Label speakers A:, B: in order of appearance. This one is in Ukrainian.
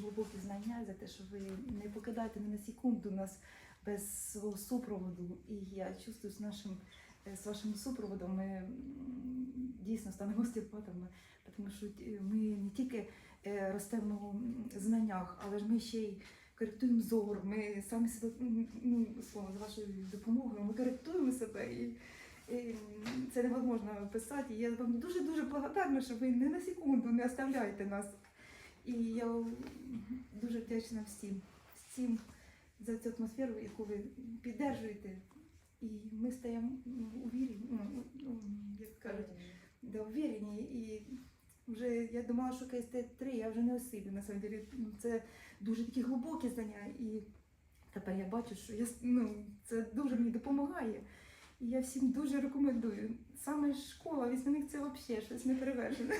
A: глибокі знання, за те, що ви не покидаєте ні на секунду нас без свого супроводу. І я чувствую з нашим е, з вашим супроводом ми дійсно станемо остеопатами, тому що е, ми не тільки е, ростемо в знаннях, але ж ми ще й коректуємо зор. Ми самі себе ну, слово з вашою допомогою, ми коректуємо себе. І, це невозможно описати. І Я вам дуже дуже благодарна, що ви ні на секунду не оставляєте нас. І я дуже вдячна всім, всім за цю атмосферу, яку ви піддержуєте. І ми стаємо у вірі, ну, як кажуть, да, уверені. І вже я думала, що КСТ-3 я вже не осилю. На самом деле, це дуже такі глибокі знання. І тепер я бачу, що я, ну, це дуже мені допомагає. І я всім дуже рекомендую. Саме школа, вісьминик це взагалі щось неперевершене.